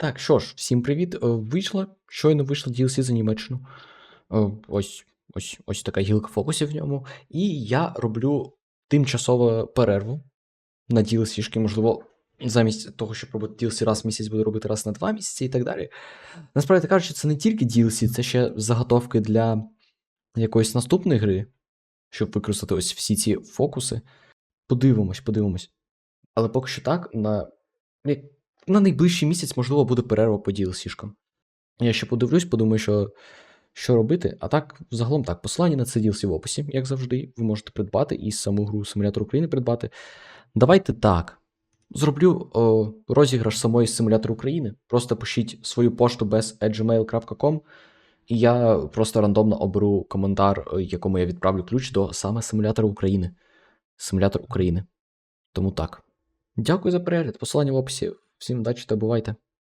Так, що ж, всім привіт. Е, Вийшла, щойно вийшла DLC за Німеччину. Е, Ось, ось, ось така гілка фокусів в ньому. І я роблю тимчасову перерву на DLC-шки, можливо, замість того, щоб робити DLC раз в місяць, буду робити раз на два місяці і так далі. Насправді кажучи, це не тільки DLC, це ще заготовки для якоїсь наступної гри, щоб використати ось всі ці фокуси. Подивимось, подивимось. Але поки що так, на, на найближчий місяць, можливо, буде перерва по DLC-шкам. Я ще подивлюсь, подумаю, що, що робити. А так, загалом так, посилання на це DLC в описі, як завжди, ви можете придбати і саму гру Симулятор України придбати. Давайте так. Зроблю о, розіграш самої Симулятор України. Просто пишіть свою пошту без gmail.com, і я просто рандомно оберу коментар, якому я відправлю ключ до саме Симулятора України. Симулятор України. Тому так. Дякую за перегляд. Посилання в описі. Всім удачі та бувайте.